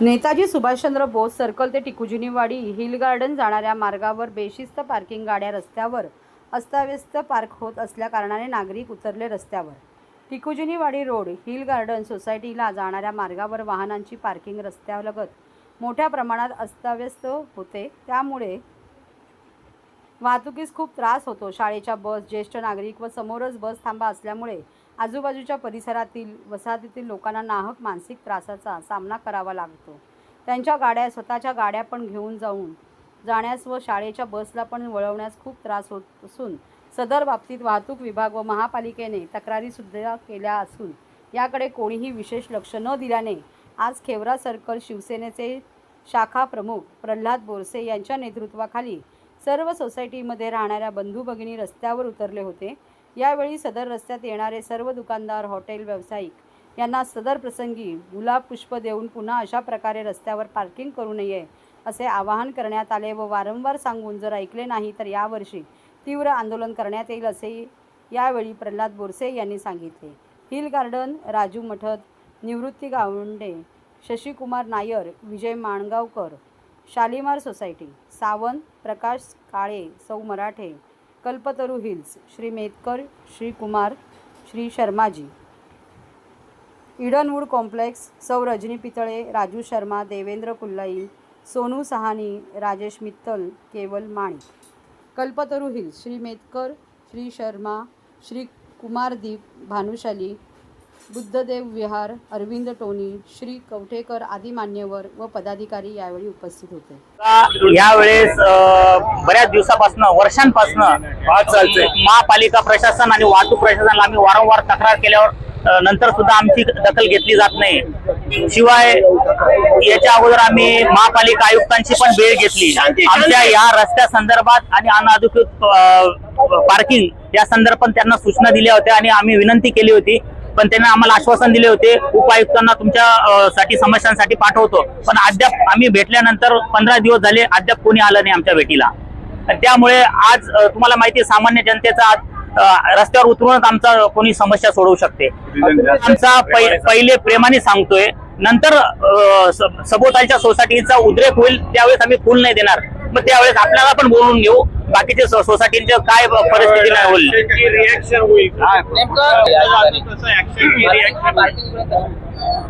Netaji Subhashchandra Bose circle ते टिकुजिनीवाडी hill garden जाणाऱ्या मार्गावर बेशिस्त पार्किंग गाड्या रस्त्यावर अस्ताव्यस्त पार्क होत असल्याकारणाने नागरिक उतरले रस्त्यावर. टिकुजिनीवाडी रोड हिल गार्डन सोसायटीला जाणाऱ्या मार्गावर वाहनांची पार्किंग रस्त्यालगत मोठ्या प्रमाणात अस्ताव्यस्त होते. त्यामुळे वाहतुकीस खूप त्रास होतो. शाळेच्या बस ज्येष्ठ नागरिक व समोरच बस थांबा असल्यामुळे आजूबाजूच्या परिसरातील वसाहतीतील लोकांना नाहक मानसिक त्रासाचा सामना करावा लागतो. त्यांच्या गाड्या स्वतःच्या गाड्या पण घेऊन जाऊन जाण्यास व शाळेच्या बसला पण वळवण्यास खूप त्रास होत असून सदर बाबतीत वाहतूक विभाग व महापालिकेने तक्रारीसुद्धा केल्या असून याकडे कोणीही विशेष लक्ष न दिल्याने आज खेवरा सर्कल शिवसेनेचे शाखा प्रमुख प्रल्हाद बोरसे यांच्या नेतृत्वाखाली सर्व सोसायटीमध्ये राहणाऱ्या बंधू भगिनी रस्त्यावर उतरले होते. यावेळी सदर रस्त्यात येणारे सर्व दुकानदार हॉटेल व्यावसायिक यांना सदर प्रसंगी गुलाब पुष्प देऊन पुन्हा अशा प्रकारे रस्त्यावर पार्किंग करू नये असे आवाहन करण्यात आले व वारंवार सांगून जर ऐकले नाही तर यावर्षी तीव्र आंदोलन करण्यात येईल असेही यावेळी प्रल्हाद बोरसे यांनी सांगितले. हिल गार्डन राजू मठत निवृत्ती गावंडे शशिकुमार नायर विजय माणगावकर शालिमार सोसायटी सावंत प्रकाश काळे सौ Marathe Kalpataru hills Shri Metkar Shri Kumar Shri Sharmaji. Edenwood complex सौ रजनी पितळे राजू शर्मा देवेंद्र कुल्लाई सोनू सहानी राजेश मित्तल केवल माणिक. कल्पतरू हिल्स श्री मेतकर श्री शर्मा श्री कुमारदीप भानुशाली बुद्धदेव विहार अरविंद टोनी श्री कवठेकर आदी मान्यवर व पदाधिकारी यावेळी उपस्थित होते. यावेळेस बऱ्याच दिवसापासून वर्षांपासून महापालिका प्रशासन आणि वाहतूक प्रशासनाला आम्ही वारंवार तक्रार केल्यावर नंतर सुद्धा आमची दखल घेतली जात नाही. शिवाय याच्या अगोदर आम्ही महापालिका आयुक्तांची पण भेट घेतली. आमच्या या रस्त्या संदर्भात आणि अनधिकृत पार्किंग या संदर्भात त्यांना सूचना दिल्या होत्या आणि आम्ही विनंती केली होती पण त्यांना आम्हाला आश्वासन दिले होते. उपायुक्तांना तुमच्या साठी समस्यांसाठी पाठवतो. पण अद्याप आम्ही भेटल्यानंतर पंधरा दिवस झाले अद्याप कोणी आलं नाही आमच्या भेटीला. त्यामुळे आज तुम्हाला माहिती सामान्य जनतेचा आज रस्त्यावर उतरूनच आमचा कोणी समस्या सोडवू शकते. आमचा पहिले प्रेमाने सांगतोय नंतर सभोवतालच्या सोसायटीचा उद्रेक होईल त्यावेळेस आम्ही फुल नाही देणार. मग त्यावेळेस आपल्याला पण बोलून घेऊ. बाकीचे सो- सोसायटीचे काय परिस्थिती नाही होईल. रिएक्शन होईल.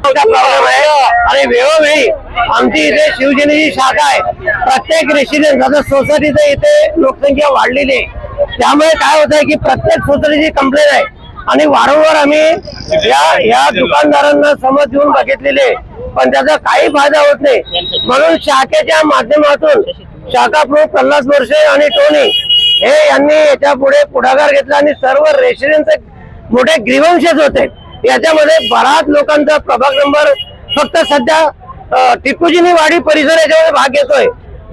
प्रॉब्लेम आहे. आणि वेळोवेळी आमची इथे शिवसेनेची शाखा आहे. प्रत्येक रेसिडेन्स आता सोसायटीचं इथे लोकसंख्या वाढलेली आहे. त्यामुळे काय होत आहे की प्रत्येक सोसायटीची कंप्लेंट आहे. आणि वारंवार आम्ही या या दुकानदारांना समज देऊन बघितलेले आहे. पण त्याचा काही फायदा होत नाही. म्हणून शाखेच्या माध्यमातून शाखा प्रमुख वर्षे आणि टोनी हे यांनी याच्यापुढे पुढाकार घेतला आणि सर्व रेसिडेन्स मोठे ग्रीवन्सेस होते. याच्यामध्ये बराच लोकांचा प्रभाग नंबर फक्त सध्या टिपूजीनी वाडी परिसर याच्यामध्ये भाग घेतोय.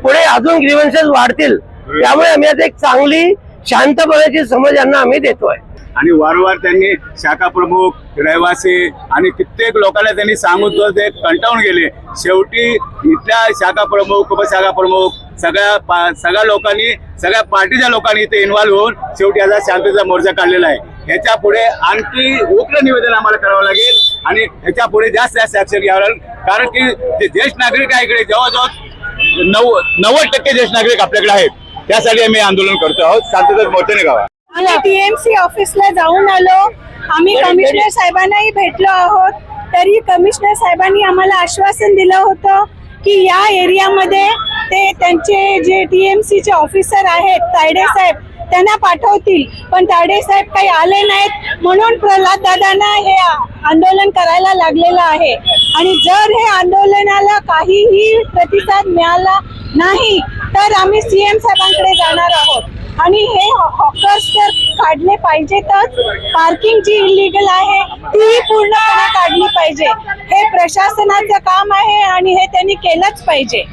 पुढे अजून ग्रीवंशेस वाढतील. त्यामुळे आम्ही आता एक चांगली शांतपणाची समज यांना आम्ही देतोय. आणि वारंवार त्यांनी शाखा प्रमुख रहिवासी आणि कित्येक लोकांना त्यांनी सांगून ते कंटाळून गेले. शेवटी इथल्या शाखा प्रमुख उपशाखा प्रमुख सगळ्या सगळ्या लोकांनी सगळ्या पार्टीच्या लोकांनी इथे इन्व्हॉल्व्ह होऊन शेवटी याचा शांततेचा मोर्चा काढलेला आहे. ह्याच्या पुढे आणखी उग्र निवेदन आम्हाला करावं लागेल आणि ह्याच्या पुढे जास्त जास्त ऍक्शन घ्यावं लागेल. कारण की जे ज्येष्ठ नागरिक आहे इकडे जवळजवळ नव्वद नव्वद टक्के ज्येष्ठ नागरिक आपल्याकडे आहेत. त्यासाठी आम्ही आंदोलन करतो आहोत. शांततेचा मोर्चाने गावा आम्ही टीएमसी ऑफिसला जाऊन आलो. आम्ही कमिशनर साहेबांनाही भेटलो आहोत. तरी कमिशनर साहेबांनी आम्हाला आश्वासन दिलं होतं की या एरियामध्ये ते त्यांचे जे टीएमसीचे ऑफिसर आहेत तायडे साहेब त्यांना पाठवतील. पण तायडे साहेब काही आले नाहीत. म्हणून प्रल्हाद दादांना हे आंदोलन करायला लागलेलं आहे. आणि जर हे आंदोलनाला काहीही प्रतिसाद मिळाला नाही तर आम्ही सीएम साहेबांकडे जाणार आहोत. आणि हे हॉकर्स तर काढले पाहिजेतच. पार्किंग जी इलिगल आहे ती पूर्णपणे काढली पाहिजे. हे प्रशासनाचं काम आहे आणि हे त्यांनी केलंच पाहिजे.